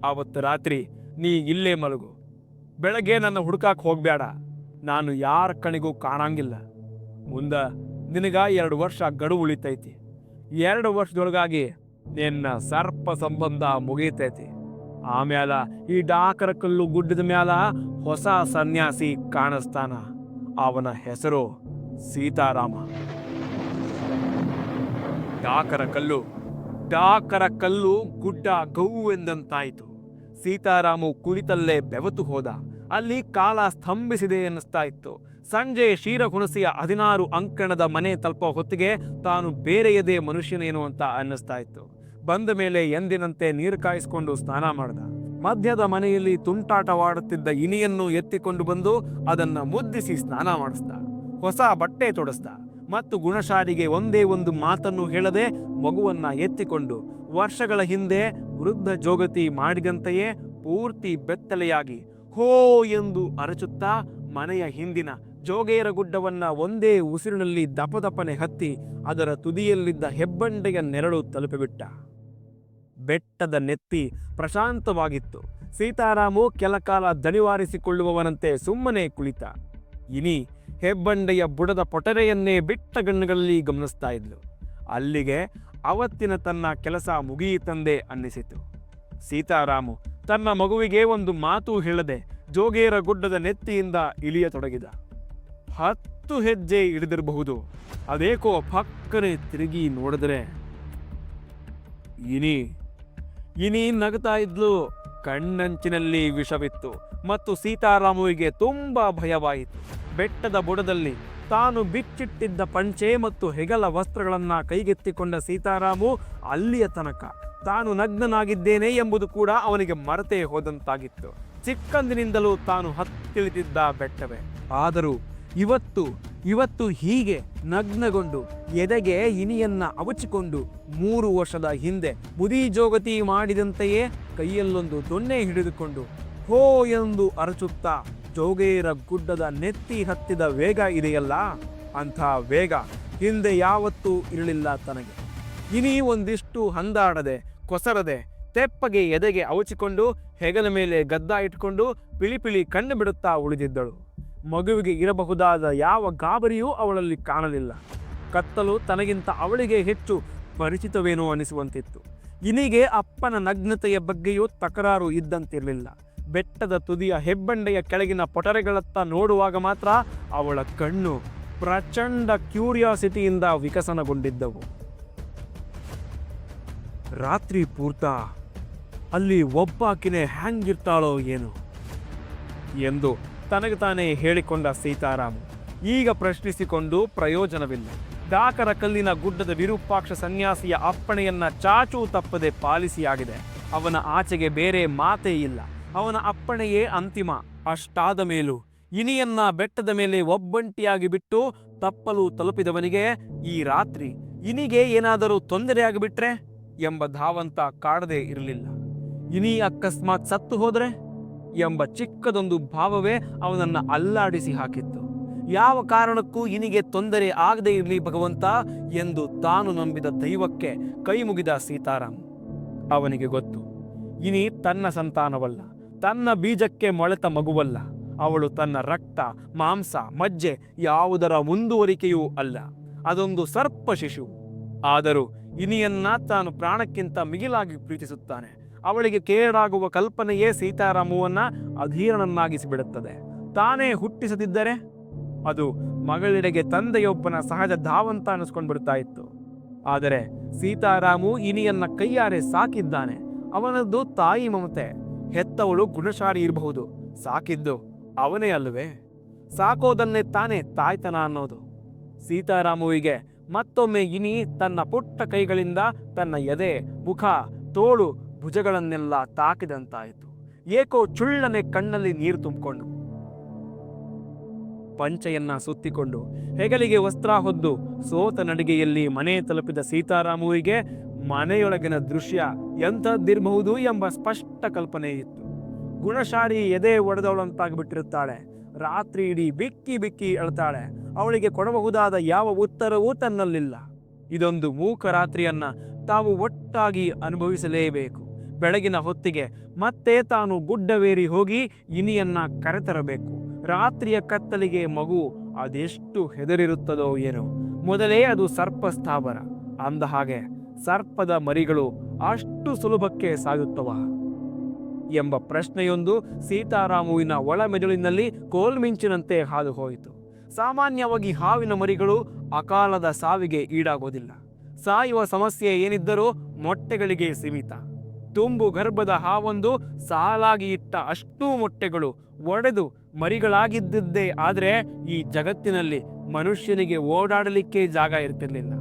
ಆವತ್ತು ರಾತ್ರಿ ನೀ ಇಲ್ಲೇ ಮಲಗು. ಬೆಳಗ್ಗೆ ನನ್ನ ಹುಡುಕಾಕ್ ಹೋಗ್ಬೇಡ ನಾನು ಯಾರ ಕಣಿಗೂ ಕಾಣಂಗಿಲ್ಲ. ಮುಂದ ನಿನಗ ಎರಡು ವರ್ಷ ಗಡುವು ಉಳಿತೈತಿ. ಎರಡು ವರ್ಷದೊಳಗಾಗಿ ನಿನ್ನ ಸರ್ಪ ಸಂಬಂಧ ಮುಗಿತೈತಿ. ಆಮ್ಯಾಲ ಈ ಡಾಕರ ಕಲ್ಲು ಗುಡ್ಡದ ಮ್ಯಾಲ ಹೊಸ ಸನ್ಯಾಸಿ ಕಾಣಿಸ್ತಾನ. ಅವನ ಹೆಸರು ಸೀತಾರಾಮ. ಡಾಕರ ಕಲ್ಲು ಡಾಕರ ಕಲ್ಲು ಗುಡ್ಡ ಗೌ ಎಂದಂತಾಯಿತು. ಸೀತಾರಾಮು ಕುಳಿತಲ್ಲೇ ಬೆವತು ಹೋದ. ಅಲ್ಲಿ ಕಾಲ ಸ್ತಂಭಿಸಿದೆ ಎನ್ನಿಸ್ತಾ ಇತ್ತು ಸಂಜೆ ಕ್ಷೀರಹುಣಸಿಯ ಹದಿನಾರು ಅಂಕಣದ ಮನೆ ತಲುಪೋ ಹೊತ್ತಿಗೆ ತಾನು ಬೇರೆಯದೇ ಮನುಷ್ಯನೇನು ಅಂತ ಅನ್ನಿಸ್ತಾ ಇತ್ತು. ಬಂದ ಮೇಲೆ ಎಂದಿನಂತೆ ನೀರು ಕಾಯಿಸಿಕೊಂಡು ಸ್ನಾನ ಮಾಡಿದ. ಮಧ್ಯದ ಮನೆಯಲ್ಲಿ ತುಂಟಾಟವಾಡುತ್ತಿದ್ದ ಇನಿಯನ್ನು ಎತ್ತಿಕೊಂಡು ಬಂದು ಅದನ್ನ ಮುದ್ದಿಸಿ ಸ್ನಾನ ಮಾಡಿಸ್ದ. ಹೊಸ ಬಟ್ಟೆ ತೊಡಸ್ದ. ಮತ್ತು ಗುಣಶಾರಿಗೆ ಒಂದೇ ಒಂದು ಮಾತನ್ನು ಹೇಳದೆ ಮಗುವನ್ನ ಎತ್ತಿಕೊಂಡು ವರ್ಷಗಳ ಹಿಂದೆ ವೃದ್ಧ ಜೋಗತಿ ಮಾಡಿದಂತೆಯೇ ಪೂರ್ತಿ ಬೆತ್ತಲೆಯಾಗಿ ಹೋ ಎಂದು ಅರಚುತ್ತಾ ಮನೆಯ ಹಿಂದಿನ ಜೋಗೇರ ಗುಡ್ಡವನ್ನ ಒಂದೇ ಉಸಿರಿನಲ್ಲಿ ದಪದಪನೆ ಹತ್ತಿ ಅದರ ತುದಿಯಲ್ಲಿದ್ದ ಹೆಬ್ಬಂಡೆಯ ನೆರಳು ತಲುಪಿಬಿಟ್ಟ. ಬೆಟ್ಟದ ನೆತ್ತಿ ಪ್ರಶಾಂತವಾಗಿತ್ತು. ಸೀತಾರಾಮು ಕೆಲಕಾಲ ದಣಿವಾರಿಸಿಕೊಳ್ಳುವವನಂತೆ ಸುಮ್ಮನೆ ಕುಳಿತ. ಇನಿ ಹೆಬ್ಬಂಡೆಯ ಬುಡದ ಪೊಟರೆಯನ್ನೇ ಬಿಟ್ಟ ಗಣ್ಣುಗಳಲ್ಲಿ ಗಮನಿಸ್ತಾ ಇದ್ಲು. ಅಲ್ಲಿಗೆ ಅವತ್ತಿನ ತನ್ನ ಕೆಲಸ ಮುಗಿಯಿತಂದೆ ಅನ್ನಿಸಿತು. ಸೀತಾರಾಮು ತನ್ನ ಮಗುವಿಗೆ ಒಂದು ಮಾತು ಹೇಳದೆ ಜೋಗೇರ ಗುಡ್ಡದ ನೆತ್ತಿಯಿಂದ ಇಳಿಯತೊಡಗಿದ. ಹತ್ತು ಹೆಜ್ಜೆ ಇಳಿದಿರಬಹುದು ಅದೇಕೋ ಪಕ್ಕನೆ ತಿರುಗಿ ನೋಡಿದ್ರೆ, ಇನಿ ಇನಿ ನಗತಾ ಇದ್ಲು. ಕಣ್ಣಂಚಿನಲ್ಲಿ ವಿಷವಿತ್ತು ಮತ್ತು ಸೀತಾರಾಮುವಿಗೆ ತುಂಬಾ ಭಯವಾಯಿತು. ಬೆಟ್ಟದ ಬುಡದಲ್ಲಿ ತಾನು ಬಿಚ್ಚಿಟ್ಟಿದ್ದ ಪಂಚೆ ಮತ್ತು ಹೆಗಲ ವಸ್ತ್ರಗಳನ್ನು ಕೈಗೆತ್ತಿಕೊಂಡ ಸೀತಾರಾಮು ಅಲ್ಲಿಯ ತನಕ. ತಾನು ನಗ್ನನಾಗಿದ್ದೇನೆ ಎಂಬುದು ಕೂಡ ಅವನಿಗೆ ಮರೆತೇ ಹೋದಂತಾಗಿತ್ತು. ಚಿಕ್ಕಂದಿನಿಂದಲೂ ತಾನು ಹತ್ತಿಳಿದಿದ್ದ ಬೆಟ್ಟವೇ. ಆದರೂ ಇವತ್ತು ಇವತ್ತು ಹೀಗೆ ನಗ್ನಗೊಂಡು ಎದೆಗೆ ಇನಿಯನ್ನ ಅವಚಿಕೊಂಡು ಮೂರು ವರ್ಷದ ಹಿಂದೆ ಬುದಿ ಜೋಗತಿ ಮಾಡಿದಂತೆಯೇ ಕೈಯಲ್ಲೊಂದು ದೊಣ್ಣೆ ಹಿಡಿದುಕೊಂಡು ಹೋ ಎಂದು ಅರಚುತ್ತಾ ಜೋಗೇರ ಗುಡ್ಡದ ನೆತ್ತಿ ಹತ್ತಿದ ವೇಗ ಇದೆಯಲ್ಲ? ಅಂಥ ವೇಗ ಹಿಂದೆ ಯಾವತ್ತೂ ಇರಲಿಲ್ಲ ತನಗೆ. ಇನಿ ಒಂದಿಷ್ಟು ಹಂದಾಡದೆ, ಕೊಸರದೆ, ತೆಪ್ಪಗೆ ಎದೆಗೆ ಅವಚಿಕೊಂಡು ಹೆಗಲ ಮೇಲೆ ಗದ್ದ ಇಟ್ಕೊಂಡು ಪಿಳಿ ಪಿಳಿ ಕಣ್ಣು ಬಿಡುತ್ತಾ ಉಳಿದಿದ್ದಳು. ಮಗುವಿಗೆ ಇರಬಹುದಾದ ಯಾವ ಗಾಬರಿಯೂ ಅವಳಲ್ಲಿ ಕಾಣಲಿಲ್ಲ. ಕತ್ತಲು ತನಗಿಂತ ಅವಳಿಗೆ ಹೆಚ್ಚು ಪರಿಚಿತವೇನೋ ಅನಿಸುವಂತಿತ್ತು. ಇನಿಗೆ ಅಪ್ಪನ ನಗ್ನತೆಯ ಬಗ್ಗೆಯೂ ತಕರಾರು ಇದ್ದಂತಿರಲಿಲ್ಲ. ಬೆಟ್ಟದ ತುದಿಯ ಹೆಬ್ಬಂಡೆಯ ಕೆಳಗಿನ ಪೊಟರೆಗಳತ್ತ ನೋಡುವಾಗ ಮಾತ್ರ ಅವಳ ಕಣ್ಣು ಪ್ರಚಂಡ ಕ್ಯೂರಿಯಾಸಿಟಿಯಿಂದ ವಿಕಸನಗೊಂಡಿದ್ದವು. ರಾತ್ರಿ ಪೂರ್ತ, ಅಲ್ಲಿ ಒಬ್ಬಾಕಿನೇ ಹ್ಯಾಂಗಿರ್ತಾಳೋ ಏನು ಎಂದು ತನಗೆ ತಾನೇ ಹೇಳಿಕೊಂಡ ಸೀತಾರಾಮ್. ಈಗ ಪ್ರಶ್ನಿಸಿಕೊಂಡು ಪ್ರಯೋಜನವಿಲ್ಲ. ದಾಕರ ಕಲ್ಲಿನ ಗುಡ್ಡದ ವಿರೂಪಾಕ್ಷ ಸನ್ಯಾಸಿಯ ಅಪ್ಪಣೆಯನ್ನ ಚಾಚೂ ತಪ್ಪದೆ ಪಾಲಿಸಿಯಾಗಿದೆ. ಅವನ ಆಚೆಗೆ ಬೇರೆ ಮಾತೇ ಇಲ್ಲ. ಅವನ ಅಪ್ಪಣೆಯೇ ಅಂತಿಮ. ಅಷ್ಟಾದ ಮೇಲೂ ಇನಿಯನ್ನ ಬೆಟ್ಟದ ಮೇಲೆ ಒಬ್ಬಂಟಿಯಾಗಿ ಬಿಟ್ಟು ತಪ್ಪಲು ತಲುಪಿದವನಿಗೆ ಈ ರಾತ್ರಿ ಇನಿಗೆ ಏನಾದರೂ ತೊಂದರೆಯಾಗಿಬಿಟ್ರೆ ಎಂಬ ಧಾವಂತ ಕಾಡದೇ ಇರಲಿಲ್ಲ. ಇನಿ ಅಕಸ್ಮಾತ್ ಸತ್ತು ಹೋದ್ರೆ? ಎಂಬ ಚಿಕ್ಕದೊಂದು ಭಾವವೇ ಅವನನ್ನು ಅಲ್ಲಾಡಿಸಿ ಹಾಕಿತ್ತು. ಯಾವ ಕಾರಣಕ್ಕೂ ಇನಿಗೆ ತೊಂದರೆ ಆಗದೇ ಇರಲಿ ಭಗವಂತ ಎಂದು ತಾನು ನಂಬಿದ ದೈವಕ್ಕೆ ಕೈ ಮುಗಿದ ಸೀತಾರಾಮ್. ಅವನಿಗೆ ಗೊತ್ತು, ಇನಿ ತನ್ನ ಸಂತಾನವಲ್ಲ, ತನ್ನ ಬೀಜಕ್ಕೆ ಮೊಳೆತ ಮಗುವಲ್ಲ, ಅವಳು ತನ್ನ ರಕ್ತ, ಮಾಂಸ, ಮಜ್ಜೆ ಯಾವುದರ ಮುಂದುವರಿಕೆಯೂ ಅಲ್ಲ, ಅದೊಂದು ಸರ್ಪ ಶಿಶು. ಆದರೂ ಇನಿಯನ್ನ ತಾನು ಪ್ರಾಣಕ್ಕಿಂತ ಮಿಗಿಲಾಗಿ ಪ್ರೀತಿಸುತ್ತಾನೆ. ಅವಳಿಗೆ ಕೇಡಾಗುವ ಕಲ್ಪನೆಯೇ ಸೀತಾರಾಮುವನ್ನ ಅಧೀರನನ್ನಾಗಿಸಿಬಿಡುತ್ತದೆ. ತಾನೇ ಹುಟ್ಟಿಸದಿದ್ದರೆ ಅದು ಮಗಳೆಡೆಗೆ ತಂದೆಯೊಬ್ಬನ ಸಹಜ ಧಾವಂತ ಅನಿಸ್ಕೊಂಡು ಬಿಡ್ತಾ ಇತ್ತು. ಆದರೆ ಸೀತಾರಾಮು ಇನಿಯನ್ನ ಕೈಯಾರೆ ಸಾಕಿದ್ದಾನೆ. ಅವನದ್ದು ತಾಯಿ ಮಮತೆ, ಹೆತ್ತವಳು ಗುಣಶಾಲಿ ಇರಬಹುದು. ಸಾಕಿದ್ದು ಅವನೇ ಅಲ್ಲವೇ? ಸಾಕೋದನ್ನೇ ತಾನೇ ತಾಯ್ತನ ಅನ್ನೋದು. ಸೀತಾರಾಮುವಿಗೆ ಮತ್ತೊಮ್ಮೆ ಇನಿ ತನ್ನ ಪುಟ್ಟ ಕೈಗಳಿಂದ ತನ್ನ ಎದೆ, ಮುಖ, ತೋಳು ಭುಜಗಳನ್ನೆಲ್ಲ ತಾಕಿದಂತಾಯಿತು. ಏಕೋ ಚುಳ್ಳನೆ ಕಣ್ಣಲ್ಲಿ ನೀರು ತುಂಬಿಕೊಂಡು ಪಂಚೆಯನ್ನ ಸುತ್ತಿಕೊಂಡು ಹೆಗಲಿಗೆ ವಸ್ತ್ರ ಹೊದ್ದು ಸೋತ ನಡಿಗೆಯಲ್ಲಿ ಮನೆ ತಲುಪಿದ ಸೀತಾರಾಮುವಿಗೆ ಮನೆಯೊಳಗಿನ ದೃಶ್ಯ ಎಂಥದ್ದಿರಬಹುದು ಎಂಬ ಸ್ಪಷ್ಟ ಕಲ್ಪನೆ ಇತ್ತು. ಗುಣಶಾಲಿ ಎದೆ ಒಡೆದವಳಂತಾಗ್ಬಿಟ್ಟಿರುತ್ತಾಳೆ. ರಾತ್ರಿ ಇಡೀ ಬಿಕ್ಕಿ ಬಿಕ್ಕಿ ಅಳ್ತಾಳೆ. ಅವಳಿಗೆ ಕೊಡಬಹುದಾದ ಯಾವ ಉತ್ತರವೂ ತನ್ನಲ್ಲಿಲ್ಲ. ಇದೊಂದು ಮೂಕ ರಾತ್ರಿಯನ್ನ ತಾವು ಒಟ್ಟಾಗಿ ಅನುಭವಿಸಲೇಬೇಕು. ಬೆಳಗಿನ ಹೊತ್ತಿಗೆ ಮತ್ತೆ ತಾನು ಗುಡ್ಡವೇರಿ ಹೋಗಿ ಇನಿಯನ್ನ ಕರೆತರಬೇಕು. ರಾತ್ರಿಯ ಕತ್ತಲಿಗೆ ಮಗು ಅದೆಷ್ಟು ಹೆದರಿರುತ್ತದೋ ಏನೋ. ಮೊದಲೇ ಅದು ಸರ್ಪ ಸ್ಥಾವರ ಅಂದ ಹಾಗೆ ಸರ್ಪದ ಮರಿಗಳು ಅಷ್ಟು ಸುಲಭಕ್ಕೆ ಸಾಯುತ್ತವ? ಎಂಬ ಪ್ರಶ್ನೆಯೊಂದು ಸೀತಾರಾಮುವಿನ ಒಳ ಮೆದುಳಿನಲ್ಲಿ ಕೋಲ್ಮಿಂಚಿನಂತೆ ಹಾದು ಹೋಯಿತು ಸಾಮಾನ್ಯವಾಗಿ ಹಾವಿನ ಮರಿಗಳು ಅಕಾಲದ ಸಾವಿಗೆ ಈಡಾಗೋದಿಲ್ಲ. ಸಾಯುವ ಸಮಸ್ಯೆ ಏನಿದ್ದರೂ ಮೊಟ್ಟೆಗಳಿಗೆ ಸೀಮಿತ. ತುಂಬು ಗರ್ಭದ ಹಾವೊಂದು ಸಾಲಾಗಿ ಇಟ್ಟ ಅಷ್ಟೂ ಮೊಟ್ಟೆಗಳು ಒಡೆದು ಮರಿಗಳಾಗಿದ್ದಿದ್ದೇ ಆದರೆ ಈ ಜಗತ್ತಿನಲ್ಲಿ ಮನುಷ್ಯನಿಗೆ ಓಡಾಡಲಿಕ್ಕೆ ಜಾಗ ಇರ್ತಿರ್ಲಿಲ್ಲ.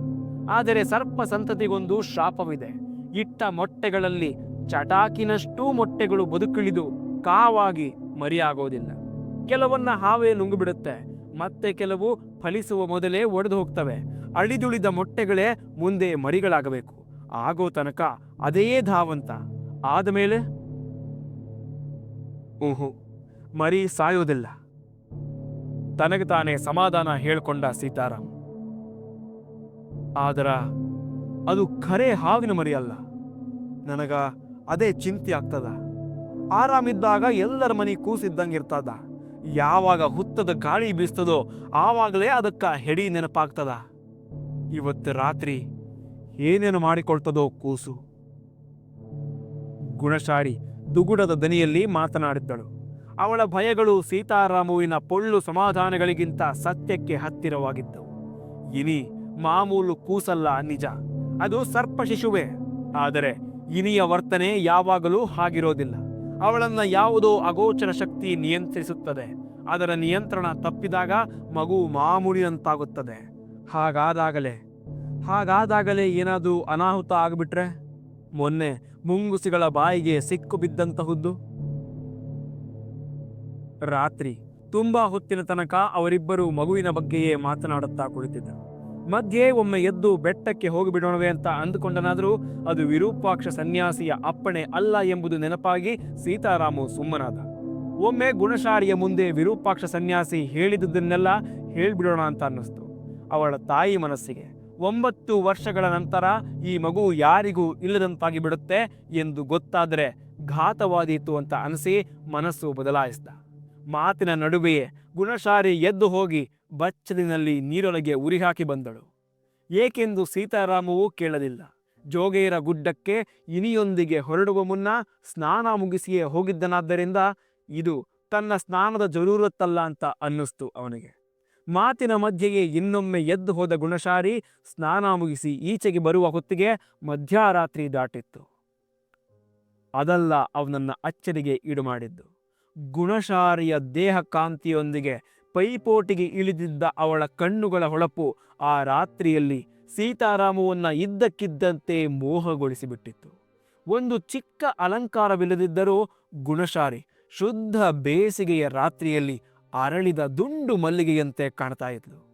ಆದರೆ ಸರ್ಪ ಸಂತತಿಗೊಂದು ಶಾಪವಿದೆ. ಇಟ್ಟ ಮೊಟ್ಟೆಗಳಲ್ಲಿ ಚಟಾಕಿನಷ್ಟೂ ಮೊಟ್ಟೆಗಳು ಬದುಕಿಳಿದು ಕಾವಾಗಿ ಮರಿಯಾಗೋದಿಲ್ಲ. ಕೆಲವನ್ನ ಹಾವೇ ನುಂಗುಬಿಡುತ್ತೆ. ಮತ್ತೆ ಕೆಲವು ಫಲಿಸುವ ಮೊದಲೇ ಒಡೆದು ಹೋಗ್ತವೆ. ಅಳಿದುಳಿದ ಮೊಟ್ಟೆಗಳೇ ಮುಂದೆ ಮರಿಗಳಾಗಬೇಕು. ಆಗೋ ತನಕ ಅದೇ ಧಾವಂತ. ಆದಮೇಲೆ? ಊಹು ಮರಿ ಸಾಯೋದಿಲ್ಲ. ತನಗೆ ತಾನೇ ಸಮಾಧಾನ ಹೇಳ್ಕೊಂಡ ಸೀತಾರಾಮ್. ಆದರ ಅದು ಖರೆ ಹಾವಿನ ಮರಿ ಅಲ್ಲ. ನನಗ ಅದೇ ಚಿಂತೆ ಆಗ್ತದ. ಆರಾಮಿದ್ದಾಗ ಎಲ್ಲರ ಮನಿ ಕೂಸಿದ್ದಂಗಿರ್ತದ ಯಾವಾಗ ಹುತ್ತದ ಗಾಳಿ ಬೀಸ್ತದೋ ಆವಾಗಲೇ ಅದಕ್ಕ ಹೆಡಿ ನೆನಪಾಗ್ತದ. ಇವತ್ತು ರಾತ್ರಿ ಏನೇನು ಮಾಡಿಕೊಳ್ತದೋ ಕೂಸು. ಗುಣಶಾರಿ ದುಗುಡದ ದನಿಯಲ್ಲಿ ಮಾತನಾಡಿದ್ದಳು. ಅವಳ ಭಯಗಳು ಸೀತಾರಾಮುವಿನ ಪೊಳ್ಳು ಸಮಾಧಾನಗಳಿಗಿಂತ ಸತ್ಯಕ್ಕೆ ಹತ್ತಿರವಾಗಿದ್ದವು. ಇನಿ ಮಾಮೂಲು ಕೂಸಲ್ಲ ನಿಜ. ಅದು ಸರ್ಪ ಶಿಶುವೆ. ಆದರೆ ಇನಿಯ ವರ್ತನೆ ಯಾವಾಗಲೂ ಹಾಗಿರೋದಿಲ್ಲ. ಅವಳನ್ನ ಯಾವುದೋ ಅಗೋಚರ ಶಕ್ತಿ ನಿಯಂತ್ರಿಸುತ್ತದೆ. ಅದರ ನಿಯಂತ್ರಣ ತಪ್ಪಿದಾಗ ಮಗು ಮಾಮೂಲಿನಂತಾಗುತ್ತದೆ ಹಾಗಾದಾಗಲೇ ಹಾಗಾದಾಗಲೇ ಏನಾದರೂ ಅನಾಹುತ ಆಗಿಬಿಟ್ರೆ ಮೊನ್ನೆ ಮುಂಗುಸಿಗಳ ಬಾಯಿಗೆ ಸಿಕ್ಕು ಬಿದ್ದಂತಹುದ್ದು? ರಾತ್ರಿ ತುಂಬಾ ಹೊತ್ತಿನ ತನಕ ಅವರಿಬ್ಬರು ಮಗುವಿನ ಬಗ್ಗೆಯೇ ಮಾತನಾಡುತ್ತಾ ಕುಳಿತಿದ್ದರು. ಮಧ್ಯೆ ಒಮ್ಮೆ ಎದ್ದು ಬೆಟ್ಟಕ್ಕೆ ಹೋಗಿಬಿಡೋಣವೇ ಅಂತ ಅಂದುಕೊಂಡನಾದರೂ ಅದು ವಿರೂಪಾಕ್ಷ ಸನ್ಯಾಸಿಯ ಅಪ್ಪಣೆ ಅಲ್ಲ ಎಂಬುದು ನೆನಪಾಗಿ ಸೀತಾರಾಮು ಸುಮ್ಮನಾದ. ಒಮ್ಮೆ ಗುಣಶಾರಿಯ ಮುಂದೆ ವಿರೂಪಾಕ್ಷ ಸನ್ಯಾಸಿ ಹೇಳಿದುದನ್ನೆಲ್ಲ ಹೇಳಿಬಿಡೋಣ ಅಂತ ಅನ್ನಿಸ್ತು. ಅವಳ ತಾಯಿ ಮನಸ್ಸಿಗೆ ಒಂಬತ್ತು ವರ್ಷಗಳ ನಂತರ ಈ ಮಗು ಯಾರಿಗೂ ಇಲ್ಲದಂತಾಗಿ ಬಿಡುತ್ತೆ ಎಂದು ಗೊತ್ತಾದರೆ ಘಾತವಾದೀತು ಅಂತ ಅನಿಸಿ ಮನಸ್ಸು ಬದಲಾಯಿಸಿದ. ಮಾತಿನ ನಡುವೆಯೇ ಗುಣಶಾರಿ ಎದ್ದು ಹೋಗಿ ಬಚ್ಚಲಿನಲ್ಲಿ ನೀರೊಳಗೆ ಉರಿ ಹಾಕಿ ಬಂದಳು. ಏಕೆಂದು ಸೀತಾರಾಮವೂ ಕೇಳಲಿಲ್ಲ. ಜೋಗೇರ ಗುಡ್ಡಕ್ಕೆ ಇನಿಯೊಂದಿಗೆ ಹೊರಡುವ ಮುನ್ನ ಸ್ನಾನ ಮುಗಿಸಿಯೇ ಹೋಗಿದ್ದನಾದ್ದರಿಂದ ಇದು ತನ್ನ ಸ್ನಾನದ ಜರೂರತ್ತಲ್ಲ ಅಂತ ಅನ್ನಿಸ್ತು ಅವನಿಗೆ. ಮಾತಿನ ಮಧ್ಯೆಯೇ ಇನ್ನೊಮ್ಮೆ ಎದ್ದು ಹೋದ ಗುಣಶಾರಿ ಸ್ನಾನ ಮುಗಿಸಿ ಈಚೆಗೆ ಬರುವ ಹೊತ್ತಿಗೆ ಮಧ್ಯರಾತ್ರಿ ದಾಟಿತ್ತು. ಅದಲ್ಲ ಅವನನ್ನ ಅಚ್ಚರಿಗೆ ಈಡು ಮಾಡಿದ್ದು. ಗುಣಶಾರಿಯ ದೇಹ ಕಾಂತಿಯೊಂದಿಗೆ ಪೈಪೋಟಿಗೆ ಇಳಿದಿದ್ದ ಅವಳ ಕಣ್ಣುಗಳ ಹೊಳಪು ಆ ರಾತ್ರಿಯಲ್ಲಿ ಸೀತಾರಾಮವನ್ನ ಇದ್ದಕ್ಕಿದ್ದಂತೆ ಮೋಹಗೊಳಿಸಿಬಿಟ್ಟಿತ್ತು. ಒಂದು ಚಿಕ್ಕ ಅಲಂಕಾರವಿಲ್ಲದಿದ್ದರೂ ಗುಣಶಾರಿ ಶುದ್ಧ ಬೇಸಿಗೆಯ ರಾತ್ರಿಯಲ್ಲಿ ಅರಳಿದ ದುಂಡು ಮಲ್ಲಿಗೆಯಂತೆ ಕಾಣ್ತಾ ಇದ್ಲು.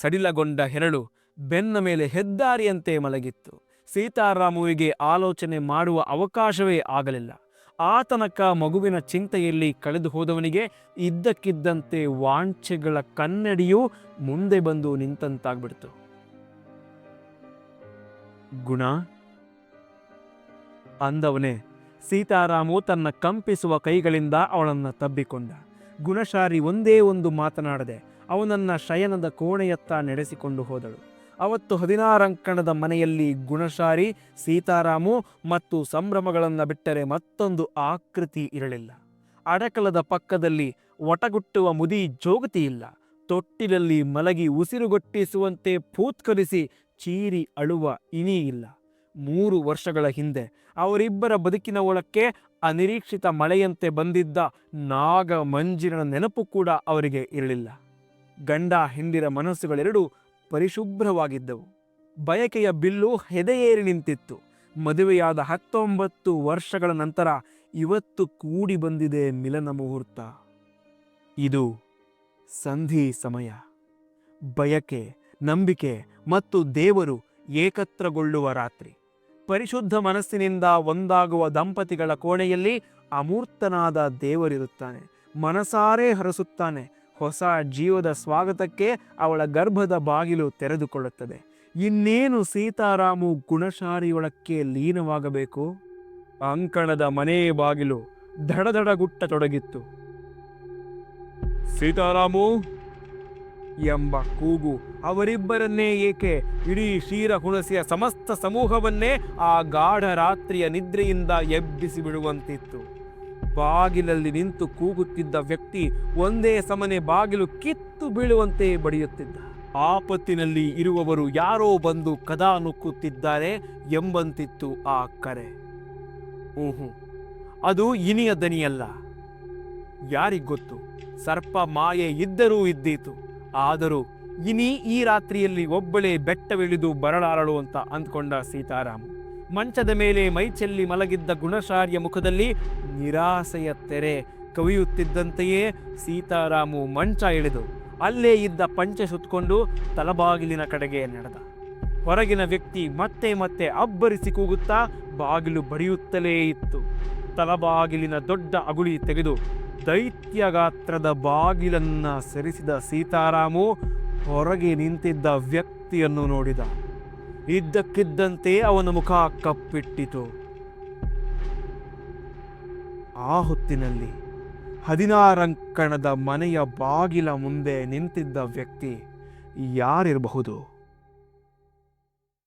ಸಡಿಲಗೊಂಡ ಹೆರಳು ಬೆನ್ನ ಮೇಲೆ ಹೆದ್ದಾರಿಯಂತೆ ಮಲಗಿತ್ತು. ಸೀತಾರಾಮುವಿಗೆ ಆಲೋಚನೆ ಮಾಡುವ ಅವಕಾಶವೇ ಆಗಲಿಲ್ಲ. ಆತನಕ ಮಗುವಿನ ಚಿಂತೆಯಲ್ಲಿ ಕಳೆದು ಹೋದವನಿಗೆ ಇದ್ದಕ್ಕಿದ್ದಂತೆ ವಾಂಛೆಗಳ ಕನ್ನಡಿಯೂ ಮುಂದೆ ಬಂದು ನಿಂತಂತಾಗ್ಬಿಡ್ತು. ಗುಣ? ಅಂದವನೇ, ಸೀತಾರಾಮು ತನ್ನ ಕಂಪಿಸುವ ಕೈಗಳಿಂದ ಅವಳನ್ನು ತಬ್ಬಿಕೊಂಡ. ಗುಣಶಾರಿ ಒಂದೇ ಒಂದು ಮಾತನಾಡದೆ ಅವನನ್ನ ಶಯನದ ಕೋಣೆಯತ್ತ ನಡೆಸಿಕೊಂಡು ಹೋದಳು. ಅವತ್ತು ಹದಿನಾರಂಕಣದ ಮನೆಯಲ್ಲಿ ಗುಣಶಾರಿ ಸೀತಾರಾಮು ಮತ್ತು ಸಂಭ್ರಮಗಳನ್ನು ಬಿಟ್ಟರೆ ಮತ್ತೊಂದು ಆಕೃತಿ ಇರಲಿಲ್ಲ. ಅಡಕಲದ ಪಕ್ಕದಲ್ಲಿ ಒಟಗುಟ್ಟುವ ಮುದಿ ಜೋಗತಿ ಇಲ್ಲ. ತೊಟ್ಟಿಲಲ್ಲಿ ಮಲಗಿ ಉಸಿರುಗೊಟ್ಟಿಸುವಂತೆ ಪೂತ್ಕರಿಸಿ ಚೀರಿ ಅಳುವ ಇನಿ ಇಲ್ಲ. ಮೂರು ವರ್ಷಗಳ ಹಿಂದೆ ಅವರಿಬ್ಬರ ಬದುಕಿನ ಒಳಕ್ಕೆ ಅನಿರೀಕ್ಷಿತ ಮಳೆಯಂತೆ ಬಂದಿದ್ದ ನಾಗ ಮಂಜಿನ ನೆನಪು ಕೂಡ ಅವರಿಗೆ ಇರಲಿಲ್ಲ. ಗಂಡ ಹಿಂದಿರ ಮನಸ್ಸುಗಳೆರಡೂ ಪರಿಶುಭ್ರವಾಗಿದ್ದವು. ಬಯಕೆಯ ಬಿಲ್ಲು ಹೆದೆಯೇರಿ ನಿಂತಿತ್ತು. ಮದುವೆಯಾದ ಹತ್ತೊಂಬತ್ತು ವರ್ಷಗಳ ನಂತರ ಇವತ್ತು ಕೂಡಿ ಬಂದಿದೆ ಮಿಲನ ಮುಹೂರ್ತ. ಇದು ಸಂಧಿ ಸಮಯ. ಬಯಕೆ, ನಂಬಿಕೆ ಮತ್ತು ದೇವರು ಏಕತ್ರಗೊಳ್ಳುವ ರಾತ್ರಿ. ಪರಿಶುದ್ಧ ಮನಸ್ಸಿನಿಂದ ಒಂದಾಗುವ ದಂಪತಿಗಳ ಕೋಣೆಯಲ್ಲಿ ಅಮೂರ್ತನಾದ ದೇವರಿರುತ್ತಾನೆ. ಮನಸಾರೆ ಹರಸುತ್ತಾನೆ. ಹೊಸ ಜೀವದ ಸ್ವಾಗತಕ್ಕೆ ಅವಳ ಗರ್ಭದ ಬಾಗಿಲು ತೆರೆದುಕೊಳ್ಳುತ್ತದೆ. ಇನ್ನೇನು ಸೀತಾರಾಮು ಗುಣಶಾರಿಯೊಳಕ್ಕೆ ಲೀನವಾಗಬೇಕು? ಅಂಕಣದ ಮನೆ ಬಾಗಿಲು ಧಡಧಡಗುಟ್ಟತೊಡಗಿತ್ತು. ಸೀತಾರಾಮು ಎಂಬ ಕೂಗು ಅವರಿಬ್ಬರನ್ನೇ ಏಕೆ ಇಡೀ ಶೀರ ಹುಣಸಿಯ ಸಮಸ್ತ ಸಮೂಹವನ್ನೇ ಆ ಗಾಢ ರಾತ್ರಿಯ ನಿದ್ರೆಯಿಂದ ಎಬ್ಬಿಸಿ ಬಿಡುವಂತಿತ್ತು. ಬಾಗಿಲಲ್ಲಿ ನಿಂತು ಕೂಗುತ್ತಿದ್ದ ವ್ಯಕ್ತಿ ಒಂದೇ ಸಮನೆ ಬಾಗಿಲು ಕಿತ್ತು ಬೀಳುವಂತೆ ಬಡಿಯುತ್ತಿದ್ದ. ಆಪತ್ತಿನಲ್ಲಿ ಇರುವವರು ಯಾರೋ ಬಂದು ಕದಾ ನುಕ್ಕುತ್ತಿದ್ದಾರೆ ಎಂಬಂತಿತ್ತು ಆ ಕರೆ. ಊಹು ಅದು ಇನಿಯ ದನಿಯಲ್ಲ. ಯಾರಿಗೊತ್ತು ಸರ್ಪ ಮಾಯೆ ಇದ್ದರೂ ಇದ್ದೀತು. ಆದರೂ ಇನಿ ಈ ರಾತ್ರಿಯಲ್ಲಿ ಒಬ್ಬಳೇ ಬೆಟ್ಟವಿಳಿದು ಬರಲಾರಳು ಅಂತ ಅಂದ್ಕೊಂಡ ಸೀತಾರಾಮ್. ಮಂಚದ ಮೇಲೆ ಮೈಚೆಲ್ಲಿ ಮಲಗಿದ್ದ ಗುಣಶಾರ್ಯ ಮುಖದಲ್ಲಿ ನಿರಾಸೆಯ ತೆರೆ ಕವಿಯುತ್ತಿದ್ದಂತೆಯೇ ಸೀತಾರಾಮು ಮಂಚ ಇಳಿದು ಅಲ್ಲೇ ಇದ್ದ ಪಂಚೆ ಸುತ್ತಕೊಂಡು ತಲಬಾಗಿಲಿನ ಕಡೆಗೆ ನಡೆದ. ಹೊರಗಿನ ವ್ಯಕ್ತಿ ಮತ್ತೆ ಮತ್ತೆ ಅಬ್ಬರಿಸಿ ಕೂಗುತ್ತಾ ಬಾಗಿಲು ಬಡಿಯುತ್ತಲೇ ಇತ್ತು. ತಲಬಾಗಿಲಿನ ದೊಡ್ಡ ಅಗುಳಿ ತೆಗೆದು ದೈತ್ಯ ಗಾತ್ರದ ಬಾಗಿಲನ್ನ ಸರಿಸಿದ ಸೀತಾರಾಮು ಹೊರಗೆ ನಿಂತಿದ್ದ ವ್ಯಕ್ತಿಯನ್ನು ನೋಡಿದ. ಇದ್ದಕ್ಕಿದ್ದಂತೆ ಅವನ ಮುಖ ಕಪ್ಪಿಟ್ಟಿತು. ಆ ಹೊತ್ತಿನಲ್ಲಿ ಹದಿನಾರಂಕಣದ ಮನೆಯ ಬಾಗಿಲ ಮುಂದೆ ನಿಂತಿದ್ದ ವ್ಯಕ್ತಿ ಯಾರಿರಬಹುದು?